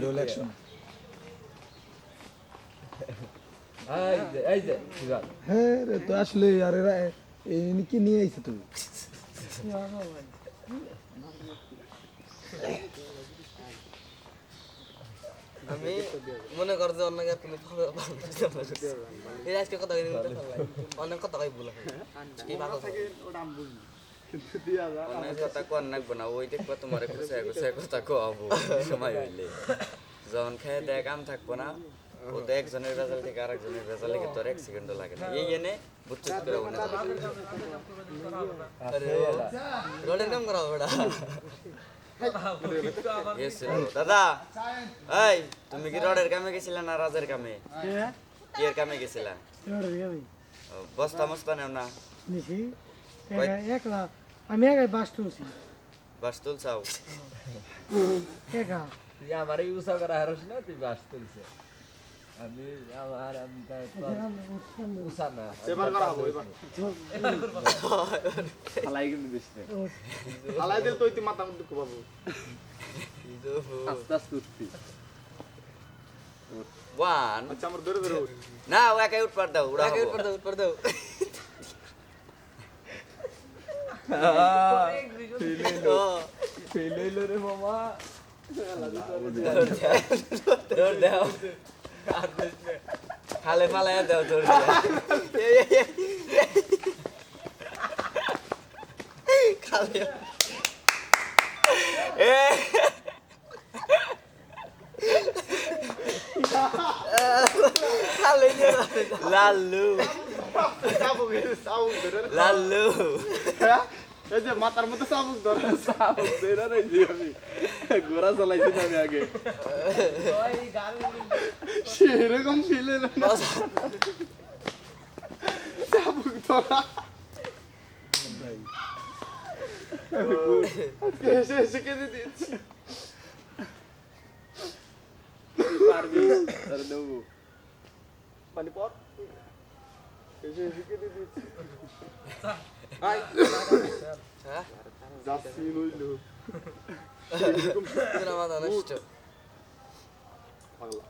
Roll action হ্যাঁ রে তো আসলে আর এরা কি নিয়ে আইছে তুমি আমি মনে কর যে অন্য এই আজকে কথা অনেক কথা কই বলে কি ভালো থাকে অনেক কথা কর নাকবো না ওই দেখব তোমার গুছায় গুছায় কথা কওয়াবো সময় হইলে। যখন খেয়ে দেয় কাম থাকব না ও তো একজনের রেজাল্ট থেকে আরেকজনের রেজাল্ট লিখে তোর এক সেকেন্ডও লাগে না। এই এনে বুঝছিস করে মনে আরে রোলের কাম করা ওটা দাদা এই তুমি কি রডের কামে গেছিলে না রাজের কামে? কি এর কামে গেছিলা? বস্তা মস্তা নেও না। একা- আমি একাই বাস তুলছি। বাস তুলছাও? একা তুই আমার এই উষা করা হারস না তুই বাস তুলছে। আমি আমার আমি তাই তো উষা না এবার করা হবে এবার। হালাই কিন্তু দিচ্ছে হালাই দিল তুই মাথা মধ্যে কুবাবো আস্তে আস্তে উঠতি ওয়ান আচ্ছা আমার ধরে ধরে না ও একাই উঠপার দাও উড়া আগে হব। উপর দাও উপর দাও। ফেল হইল রে মামা দৌড় দাও খালে ফালাইয়া দাও দৌড় খালে খালে লাল্লু চাবুক এই যে চাবুক ধরে মাথার মধ্যে চাবুক ধরে। বেরা নাইছি আমি। ঘোড়া চালাইছি আমি আগে। সেরকম ফিল এলো না। চাবুক ধরা। পারবি। দেবো। পানি পর। যাচ্ছি নইলো মাথা নষ্ট পাগলা